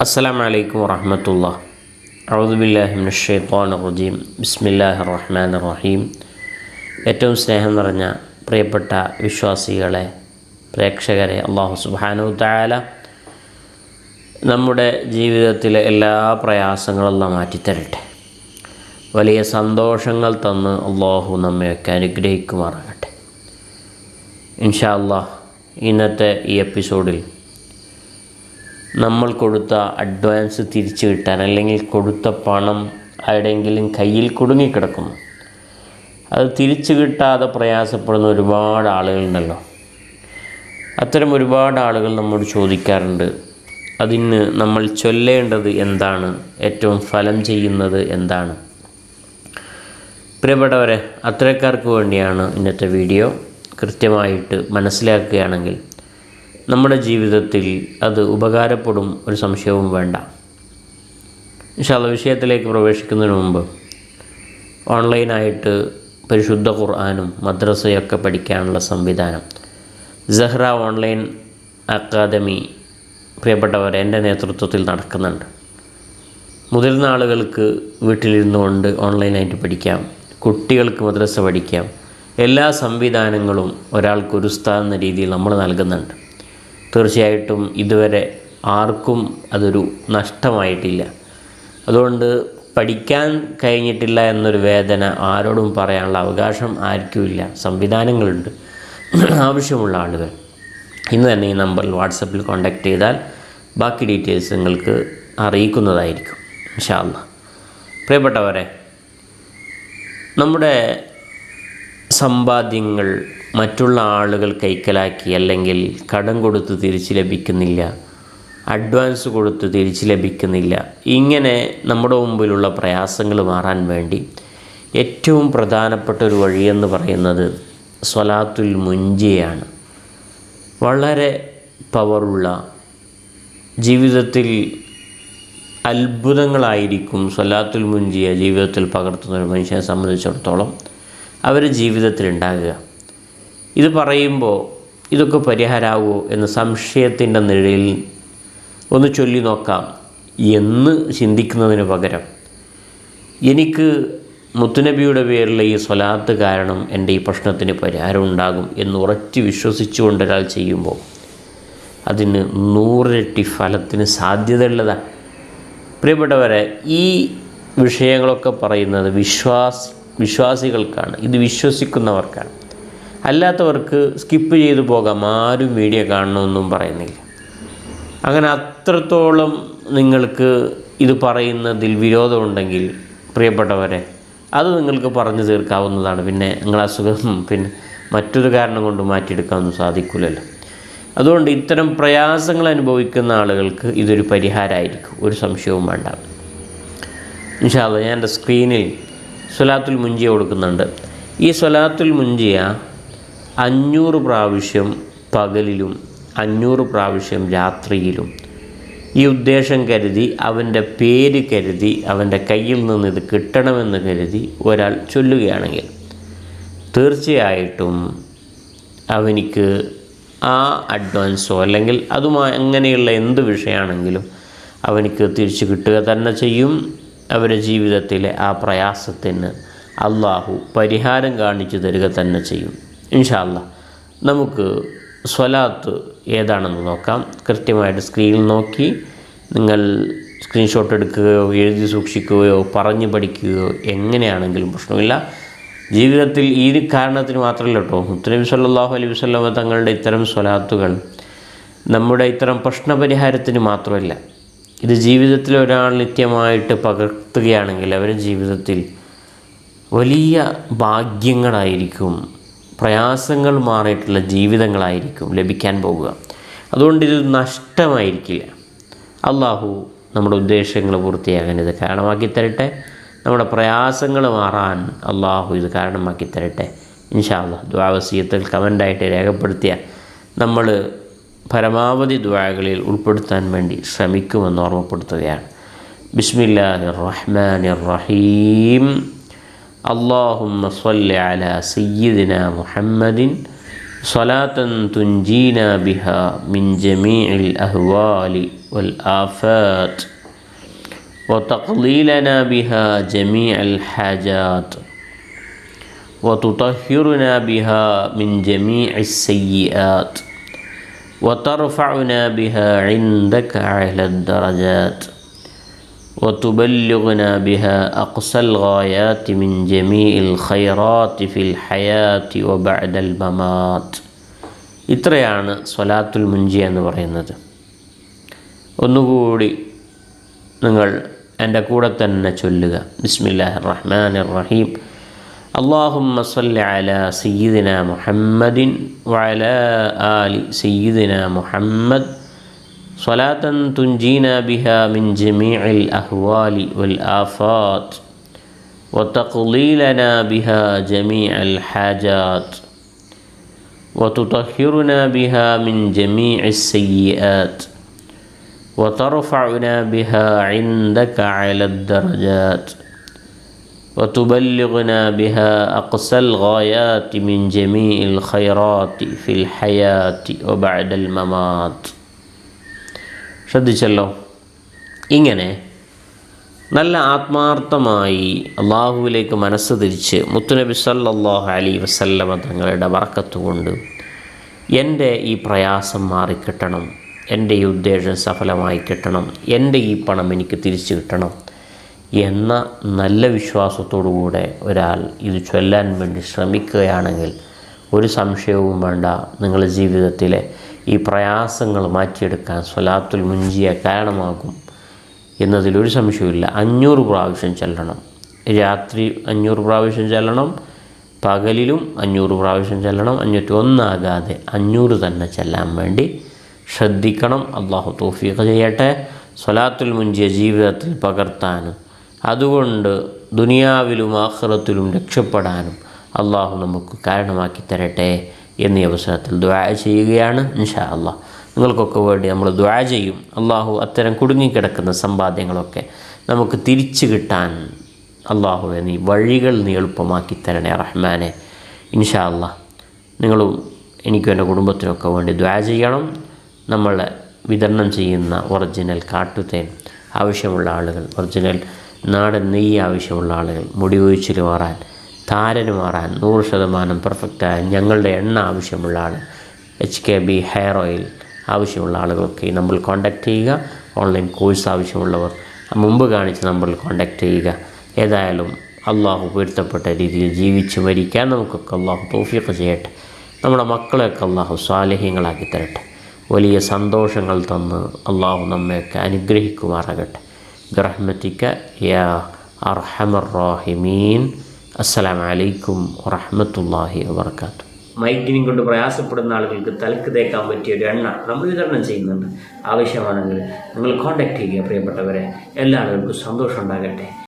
السلام عليكم ورحمة الله أعوذ بالله من الشيطان الرجيم بسم الله الرحمن الرحيم ഏറ്റവും സ്നേഹം നിറഞ്ഞ പ്രിയപ്പെട്ട വിശ്വാസികളെ പ്രേക്ഷകരെ അള്ളാഹു സുബാനു താല നമ്മുടെ ജീവിതത്തിലെ എല്ലാ പ്രയാസങ്ങളെല്ലാം മാറ്റിത്തരട്ടെ വലിയ സന്തോഷങ്ങൾ തന്ന് അള്ളാഹു നമ്മയൊക്കെ അനുഗ്രഹിക്കുമാറാകട്ടെ ഇൻഷാ അള്ളാഹ് ഇന്നത്തെ ഈ എപ്പിസോഡിൽ നമ്മൾ കൊടുത്ത അഡ്വാൻസ് തിരിച്ചു കിട്ടാൻ അല്ലെങ്കിൽ കൊടുത്ത പണം ആരുടെയെങ്കിലും കയ്യിൽ കുടുങ്ങിക്കിടക്കുന്നു അത് തിരിച്ചു കിട്ടാതെ പ്രയാസപ്പെടുന്ന ഒരുപാട് ആളുകളുണ്ടല്ലോ. അത്തരം ഒരുപാട് ആളുകൾ നമ്മോട് ചോദിക്കാറുണ്ട്. അതിന് നമ്മൾ ചൊല്ലേണ്ടത് എന്താണ്? ഏറ്റവും ഫലം ചെയ്യുന്നത് എന്താണ്? പ്രിയപ്പെട്ടവരെ അത്തരക്കാർക്ക് വേണ്ടിയാണ് ഇന്നത്തെ വീഡിയോ കൃത്യമായിട്ട് മനസ്സിലാക്കുകയാണെങ്കിൽ നമ്മുടെ ജീവിതത്തിൽ അത് ഉപകാരപ്പെടും ഒരു സംശയവും വേണ്ട. ഇൻഷാല്ല വിഷയത്തിലേക്ക് പ്രവേശിക്കുന്നതിന് മുമ്പ് ഓൺലൈനായിട്ട് പരിശുദ്ധ ഖുർആാനും മദ്രസയൊക്കെ പഠിക്കാനുള്ള സംവിധാനം. സഹ്റ ഓൺലൈൻ അക്കാദമി പ്രിയപ്പെട്ടവർ എന്റെ നേതൃത്വത്തിൽ നടക്കുന്നുണ്ട്. മുതിർന്ന ആളുകൾക്ക് വീട്ടിലിരുന്നു കൊണ്ട് ഓൺലൈനായിട്ട് പഠിക്കാം. കുട്ടികൾക്ക് മദ്രസ പഠിക്കാം. എല്ലാ സംവിധാനങ്ങളും ഒരാൾക്ക് ഒരു സ്ഥാന രീതിയിൽ നമ്മൾ നൽകുന്നുണ്ട്. തീർച്ചയായിട്ടും ഇതുവരെ ആർക്കും അതൊരു നഷ്ടമായിട്ടില്ല. അതുകൊണ്ട് പഠിക്കാൻ കഴിഞ്ഞിട്ടില്ല എന്നൊരു വേദന ആരോടും പറയാനുള്ള അവകാശം ആർക്കുമില്ല. സംവിധാനങ്ങളുണ്ട്. ആവശ്യമുള്ള ആളുകൾ. ഇന്ന് തന്നെ ഈ നമ്പറിൽ വാട്സപ്പിൽ കോൺടാക്റ്റ് ചെയ്താൽ ബാക്കി ഡീറ്റെയിൽസ് നിങ്ങൾക്ക് അറിയിക്കുന്നതായിരിക്കും. ഇൻഷാല്ല പ്രിയപ്പെട്ടവരെ നമ്മുടെ സമ്പാദ്യങ്ങൾ മറ്റുള്ള ആളുകൾ കൈക്കലാക്കി അല്ലെങ്കിൽ കടം കൊടുത്ത് തിരിച്ച് ലഭിക്കുന്നില്ല. അഡ്വാൻസ് കൊടുത്ത് തിരിച്ച് ലഭിക്കുന്നില്ല. ഇങ്ങനെ നമ്മുടെ മുമ്പിലുള്ള പ്രയാസങ്ങൾ മാറാൻ വേണ്ടി ഏറ്റവും പ്രധാനപ്പെട്ട ഒരു വഴിയെന്ന് പറയുന്നത് സ്വലാത്തുൽ മുഞ്ചിയാണ് വളരെ പവറുള്ള ജീവിതത്തിൽ അത്ഭുതങ്ങളായിരിക്കും സ്വലാത്തുൽ മുൻജിയ ജീവിതത്തിൽ പകർത്തുന്ന ഒരു മനുഷ്യനെ സംബന്ധിച്ചിടത്തോളം. അവരുടെ ജീവിതത്തിൽ ഉണ്ടാകുക ഇത് പറയുമ്പോൾ ഇതൊക്കെ പരിഹാരമാകുമോ എന്ന സംശയത്തിന്റെ നിഴലിൽ ഒന്ന് ചൊല്ലി നോക്കാം. എന്ന് ചിന്തിക്കുന്നതിന് പകരം എനിക്ക് മുത്തുനബിയുടെ പേരിൽ ഈ സ്വലാത്ത് കാരണം എന്റെ ഈ പ്രശ്നത്തിന് പരിഹാരം ഉണ്ടാകും എന്ന് ഉറച്ച് വിശ്വസിച്ചുകൊണ്ട് ഒരാൾ ചെയ്യുമ്പോൾ അതിന് നൂറിരട്ടി ഫലത്തിന് സാധ്യതയുള്ളതാണ് പ്രിയപ്പെട്ടവരെ ഈ വിഷയങ്ങളൊക്കെ പറയുന്നത് വിശ്വാസി വിശ്വാസികൾക്കാണ്. ഇത് വിശ്വസിക്കുന്നവർക്കാണ്. അല്ലാത്തവർക്ക് സ്കിപ്പ് ചെയ്ത് പോകാം. ആരും വീഡിയോ കാണണമെന്നും പറയുന്നില്ല. അങ്ങനെ അത്രത്തോളം നിങ്ങൾക്ക് ഇത് പറയുന്നതിൽ വിരോധമുണ്ടെങ്കിൽ പ്രിയപ്പെട്ടവരെ അത് നിങ്ങൾക്ക് പറഞ്ഞു തീർക്കാവുന്നതാണ്. പിന്നെ നിങ്ങൾ അസുഖം പിന്നെ മറ്റൊരു കാരണം കൊണ്ട് മാറ്റിയെടുക്കാനൊന്നും സാധിക്കില്ലല്ലോ അതുകൊണ്ട് ഇത്തരം പ്രയാസങ്ങൾ അനുഭവിക്കുന്ന ആളുകൾക്ക് ഇതൊരു പരിഹാരമായിരിക്കും. ഒരു സംശയവും വേണ്ട. ഇൻഷാല്ല ഞാൻ എന്റെ സ്ക്രീനിൽ സ്വലാത്തുൽ മുഞ്ചിയ കൊടുക്കുന്നുണ്ട്. ഈ സ്വലാത്തുൽ മുഞ്ചിയ അഞ്ഞൂറ് പ്രാവശ്യം പകലിലും അഞ്ഞൂറ് പ്രാവശ്യം രാത്രിയിലും. ഈ ഉദ്ദേശം കരുതി അവന്റെ പേര് കരുതി അവന്റെ കയ്യിൽ നിന്ന് ഇത് കിട്ടണമെന്ന് കരുതി ഒരാൾ ചൊല്ലുകയാണെങ്കിൽ തീർച്ചയായിട്ടും അവനിക്ക് ആ അഡ്വാൻസോ അല്ലെങ്കിൽ അതുമായി അങ്ങനെയുള്ള എന്ത് വിഷയമാണെങ്കിലും അവനിക്ക് തിരിച്ചു കിട്ടുക തന്നെ ചെയ്യും. അവരുടെ ജീവിതത്തിലെ ആ പ്രയാസത്തിന് അള്ളാഹു പരിഹാരം കാണിച്ചു തരിക തന്നെ ചെയ്യും. ഇൻഷാല്ല നമുക്ക് സ്വലാത്ത് ഏതാണെന്ന് നോക്കാം. കൃത്യമായിട്ട് സ്ക്രീനിൽ നോക്കി നിങ്ങൾ സ്ക്രീൻഷോട്ട് എടുക്കുകയോ എഴുതി സൂക്ഷിക്കുകയോ പറഞ്ഞു പഠിക്കുകയോ എങ്ങനെയാണെങ്കിലും പ്രശ്നമില്ല. ജീവിതത്തിൽ ഈ കാരണത്തിന് മാത്രമല്ല കേട്ടോ മുത്തനബി സല്ലാഹു അലൈഹി വസ്ലമ തങ്ങളുടെ ഇത്തരം സ്വലാത്തുകൾ നമ്മുടെ ഇത്തരം പ്രശ്നപരിഹാരത്തിന് മാത്രമല്ല ഇത് ജീവിതത്തിൽ ഒരാൾ നിത്യമായിട്ട് പകർത്തുകയാണെങ്കിൽ അവരുടെ ജീവിതത്തിൽ വലിയ ഭാഗ്യങ്ങളായിരിക്കും പ്രയാസങ്ങൾ മാറിയിട്ടുള്ള ജീവിതങ്ങളായിരിക്കും ലഭിക്കാൻ പോകുക. അതുകൊണ്ട് ഇത് നഷ്ടമായിരിക്കില്ല. അള്ളാഹു നമ്മുടെ ഉദ്ദേശങ്ങൾ പൂർത്തിയാകാൻ ഇത് കാരണമാക്കി തരട്ടെ. നമ്മുടെ പ്രയാസങ്ങൾ മാറാൻ അള്ളാഹു ഇത് കാരണമാക്കി തരട്ടെ. ഇൻഷാല്ല ദ്വാവസീയത്തിൽ കമന്റായിട്ട് രേഖപ്പെടുത്തിയ നമ്മൾ പരമാവധി ദ്വാകളിൽ ഉൾപ്പെടുത്താൻ വേണ്ടി ശ്രമിക്കുമെന്ന് ഓർമ്മപ്പെടുത്തുകയാണ്. ബിസ്മില്ലാഹി റഹ്മാൻ റഹീം. اللهم صل على سيدنا محمد صلاة تنجينا بها من جميع الأهوال والآفات وتقضي لنا بها جميع الحاجات وتطهرنا بها من جميع السيئات وترفعنا بها عندك أعلى الدرجات وتبلغنا بها أقصى الغايات من جميع الخيرات في الحياة وبعد الممات ഇത്രയാണ് സ്വലാത്തുൽ മുഞ്ചി എന്ന് പറയുന്നത് ഒന്നുകൂടി നിങ്ങൾ എൻ്റെ കൂടെ തന്നെ ചൊല്ലുക ബിസ്മില്ലാഹി റഹ്മാൻ റഹീം اللهم صل على سيدنا محمد وعلى آل سيدنا محمد صلاة تنجينا بها من جميع الأهوال والآفات وتقضي لنا بها جميع الحاجات وتطهرنا بها من جميع السيئات وترفعنا بها عندك على الدرجات وتبلغنا بها أقصى الغايات من جميع الخيرات في الحياة وبعد الممات. ശ്രദ്ധിച്ചല്ലോ. ഇങ്ങനെ നല്ല ആത്മാർത്ഥമായി അള്ളാഹുവിലേക്ക് മനസ്സ് തിരിച്ച് മുത്തുനബി സല്ലല്ലാഹു അലി വസല്ലമ തങ്ങളുടെ വറക്കത്ത് കൊണ്ട് എന്റെ ഈ പ്രയാസം മാറിക്കിട്ടണം എന്റെ ഈ ഉദ്ദേശം സഫലമായി കിട്ടണം എന്റെ ഈ പണം എനിക്ക് തിരിച്ചു കിട്ടണം എന്ന നല്ല വിശ്വാസത്തോടുകൂടെ ഒരാൾ ഇത് ചൊല്ലാൻ വേണ്ടി ശ്രമിക്കുകയാണെങ്കിൽ ഒരു സംശയവും വേണ്ട. നിങ്ങളുടെ ജീവിതത്തിലെ ഈ പ്രയാസങ്ങൾ മാറ്റിയെടുക്കാൻ സ്വലാത്തുൽ മുഞ്ചിയ കാരണമാകും എന്നതിലൊരു സംശയമില്ല അഞ്ഞൂറ് പ്രാവശ്യം ചെല്ലണം. രാത്രി അഞ്ഞൂറ് പ്രാവശ്യം ചെല്ലണം. പകലിലും അഞ്ഞൂറ് പ്രാവശ്യം ചെല്ലണം. അഞ്ഞൂറ്റി ഒന്നാകാതെ അഞ്ഞൂറ് തന്നെ ചെല്ലാൻ വേണ്ടി ശ്രദ്ധിക്കണം. അള്ളാഹു തോഫീഖ് ചെയ്യട്ടെ. സ്വലാത്തുൽ മുഞ്ചിയ ജീവിതത്തിൽ പകർത്താനും അതുകൊണ്ട് ദുനിയാവിലും ആഖിറത്തിലും രക്ഷപ്പെടാനും അള്ളാഹു നമുക്ക് കാരണമാക്കി തരട്ടെ. എന്നീ അവസരത്തിൽ ദ്വാ ചെയ്യുകയാണ് ഇൻഷാ അള്ളാഹ് നിങ്ങൾക്കൊക്കെ വേണ്ടി നമ്മൾ ദ്വാ ചെയ്യും. അള്ളാഹു അത്തരം കുടുങ്ങിക്കിടക്കുന്ന സമ്പാദ്യങ്ങളൊക്കെ നമുക്ക് തിരിച്ചു കിട്ടാൻ അള്ളാഹുവെ നീ വഴികൾ നീ എളുപ്പമാക്കി തരണേ റഹ്മാനെ. ഇൻഷാ അള്ളാഹ് നിങ്ങളും എനിക്കും എന്റെ കുടുംബത്തിനൊക്കെ വേണ്ടി ദ്വാ ചെയ്യണം. നമ്മൾ വിതരണം ചെയ്യുന്ന ഒറിജിനൽ കാട്ടുതേൻ ആവശ്യമുള്ള ആളുകൾ ഒറിജിനൽ നാടൻ നെയ്യ് ആവശ്യമുള്ള ആളുകൾ മുടി ഒഴിച്ചിൽ മാറാൻ താരന് മാറാൻ നൂറ് ശതമാനം പെർഫെക്റ്റായ ഞങ്ങളുടെ എണ്ണ ആവശ്യമുള്ള ആൾ H K B hair oil ആവശ്യമുള്ള ആളുകളൊക്കെ നമ്മൾ കോൺടാക്റ്റ് ചെയ്യുക. ഓൺലൈൻ കോഴ്സ് ആവശ്യമുള്ളവർ മുമ്പ് കാണിച്ച് നമ്മൾ കോൺടാക്റ്റ് ചെയ്യുക. ഏതായാലും അള്ളാഹു പൊരുത്തപ്പെട്ട രീതിയിൽ ജീവിച്ച് മരിക്കാൻ നമുക്കൊക്കെ അള്ളാഹു തോഫിയൊക്കെ ചെയ്യട്ടെ. നമ്മുടെ മക്കളെയൊക്കെ അള്ളാഹു സ്വാലഹ്യങ്ങളാക്കി തരട്ടെ. വലിയ സന്തോഷങ്ങൾ തന്ന് അള്ളാഹു നമ്മയൊക്കെ അനുഗ്രഹിക്കുമാറാകട്ടെ. ബിറഹ്മത്തിക്ക യാ അർഹമർ റാഹിമീൻ. അസ്സലാമു അലൈക്കും വറഹ്മത്തുള്ളാഹി വബർക്കാത്തു മൈഗ്രീൻ കൊണ്ട് പ്രയാസപ്പെടുന്ന ആളുകൾക്ക് തലക്ക് തേക്കാൻ പറ്റിയ ഒരു എണ്ണ നമ്മൾ വിതരണം ചെയ്യുന്നുണ്ട്. ആവശ്യമാണെങ്കിൽ നിങ്ങൾ കോൺടാക്ട് ചെയ്യുക പ്രിയപ്പെട്ടവരെ. എല്ലാ ആളുകൾക്കും സന്തോഷം ഉണ്ടാകട്ടെ.